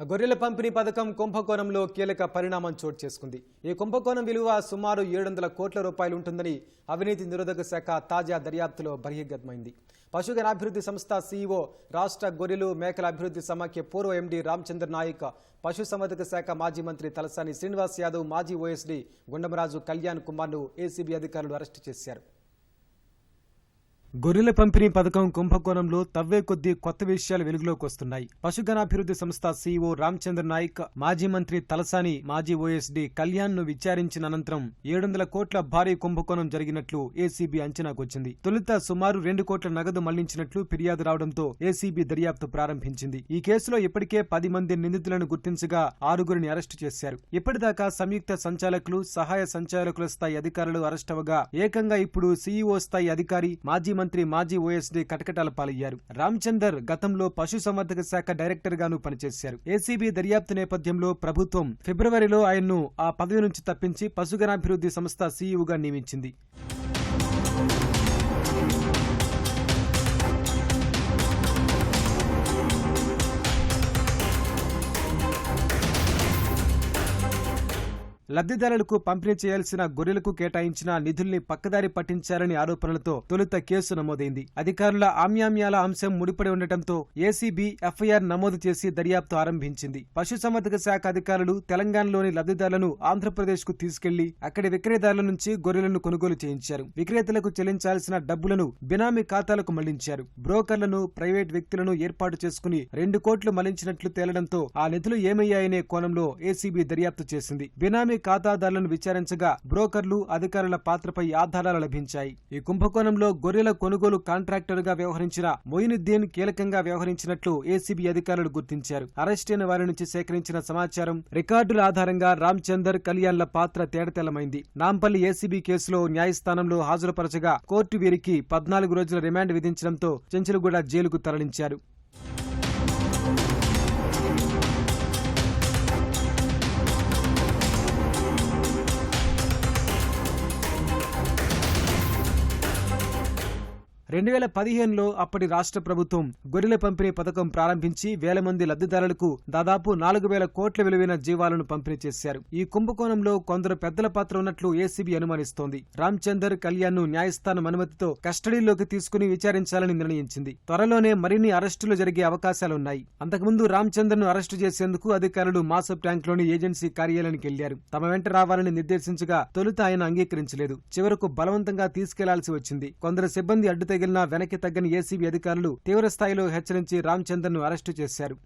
గొర్రెల పంపిణీ పథకం కుంభకోణంలో కీలక పరిణామం చోటు చేసుకుంది. ఈ కుంభకోణం విలువ సుమారు ఏడు వందల కోట్ల రూపాయలు ఉంటుందని అవినీతి నిరోధక శాఖ తాజా దర్యాప్తులో బహిర్గతమైంది. పశుగణాభివృద్ధి సంస్థ సీఈఓ రాష్ట్ర గొర్రెలు మేకల అభివృద్ధి సమాఖ్య పూర్వ ఎండీ రామచంద్ర నాయక్ పశుసంవర్ధక శాఖ మాజీ మంత్రి తలసాని శ్రీనివాస్ యాదవ్ మాజీ ఓఎస్డీ గుండమరాజు కళ్యాణ్ కుమార్ను ఏసీబీ అధికారులు అరెస్టు చేశారు. గొర్రెల పంపిణీ పథకం కుంభకోణంలో తవ్వే కొద్దీ కొత్త విషయాలు వెలుగులోకి వస్తున్నాయి. పశుగణాభివృద్ధి సంస్థ సీఈఓ రామచంద్ర నాయక్ మాజీ మంత్రి తలసాని మాజీ ఓఎస్డీ కళ్యాణ్ను విచారించిన అనంతరం ఏడు వందల కోట్ల భారీ కుంభకోణం జరిగినట్లు ఏసీబీ అంచనాకొచ్చింది తొలుత సుమారు రెండు కోట్ల నగదు మళ్ళించినట్లు ఫిర్యాదు రావడంతో ఏసీబీ దర్యాప్తు ప్రారంభించింది. ఈ కేసులో ఇప్పటికే పది మంది నిందితులను గుర్తించగా ఆరుగురిని అరెస్టు చేశారు. ఇప్పటిదాకా సంయుక్త సంచాలకులు సహాయ సంచాలకుల స్థాయి అధికారులు అరెస్ట్ అవగా ఏకంగా ఇప్పుడు సీఈఓ స్థాయి అధికారి మాజీ మంత్రి మాజీ ఓఎస్డీ కటకటాల పాలయ్యారు. రామచందర్ గతంలో పశుసంవర్ధక శాఖ డైరెక్టర్ గాను పనిచేశారు. ఏసీబీ దర్యాప్తు నేపథ్యంలో ప్రభుత్వం ఫిబ్రవరిలో ఆయన్ను ఆ పదవి నుంచి తప్పించి పశుగణాభివృద్ధి సంస్థ సీఈఓగా నియమించింది. లబ్ధిదారులకు పంపిణీ చేయాల్సిన గొర్రెలకు కేటాయించిన నిధుల్ని పక్కదారి పట్టించారని ఆరోపణలతో తొలుత కేసు నమోదైంది. అధికారుల ఆమ్యామ్యాల అంశం ముడిపడి ఉండటంతో ఏసీబీ ఎఫ్ఐఆర్ నమోదు చేసి దర్యాప్తు ఆరంభించింది. పశుసంవర్ధక శాఖ అధికారులు తెలంగాణలోని లబ్ధిదారులను ఆంధ్రప్రదేశ్కు తీసుకెళ్ళి అక్కడి విక్రయదారుల నుంచి గొర్రెలను కొనుగోలు చేయించారు. విక్రేతలకు చెల్లించాల్సిన డబ్బులను బినామీ ఖాతాలకు మళ్ళించారు. బ్రోకర్లను ప్రైవేట్ వ్యక్తులను ఏర్పాటు చేసుకుని రెండు కోట్లు మళ్ళించినట్లు తేలడంతో ఆ నిధులు ఏమయ్యాయనే కోణంలో ఏసీబీ దర్యాప్తు చేసింది. బినామీ ఖాతాదారులను విచారించగా బ్రోకర్లు అధికారుల పాత్రపై ఆధారాలు లభించాయి. ఈ కుంభకోణంలో గొర్రెల కొనుగోలు కాంట్రాక్టర్గా వ్యవహరించిన మొయినుద్దీన్ కీలకంగా వ్యవహరించినట్లు ఏసీబీ అధికారులు గుర్తించారు. అరెస్ట్ అయిన వారి నుంచి సేకరించిన సమాచారం రికార్డుల ఆధారంగా రామచందర్ కళ్యాణ్ల పాత్ర తేడతెల్లమైంది నాంపల్లి ఏసీబీ కేసులో న్యాయస్థానంలో హాజరుపరచగా కోర్టు వీరికి పద్నాలుగు రోజుల రిమాండ్ విధించడంతో చెంచులగూడ జైలుకు తరలించారు. రెండు వేల పదిహేనులో అప్పటి రాష్ట్ర ప్రభుత్వం గొర్రెల పంపిణీ పథకం ప్రారంభించి వేల మంది లబ్ధిదారులకు దాదాపు నాలుగు వేల కోట్ల విలువైన జీవాలను పంపిణీ చేశారు. ఈ కుంభకోణంలో కొందరు పెద్దల పాత్ర ఉన్నట్లు ఏసీబీ అనుమానిస్తోంది. రామ్చందర్ కళ్యాణ్ను న్యాయస్థానం అనుమతితో కస్టడీలోకి తీసుకుని విచారించాలని నిర్ణయించింది. త్వరలోనే మరిన్ని అరెస్టులు జరిగే అవకాశాలున్నాయి. అంతకుముందు రామ్చందర్ను అరెస్టు చేసేందుకు అధికారులు మాసబ్ ట్యాంక్లోని ఏజెన్సీ కార్యాలయానికి వెళ్ళారు తమ వెంట రావాలని నిర్దేశించగా తొలుత ఆయన అంగీకరించలేదు. చివరకు బలవంతంగా తీసుకెళ్ళాల్సి వచ్చింది. కొందరు సిబ్బంది అడ్డుతై తగిలినా వెనక్కి తగ్గని ఏసీబీ అధికారులు తీవ్రస్థాయిలో హెచ్చరించి రామచందర్ను అరెస్టు చేశారు.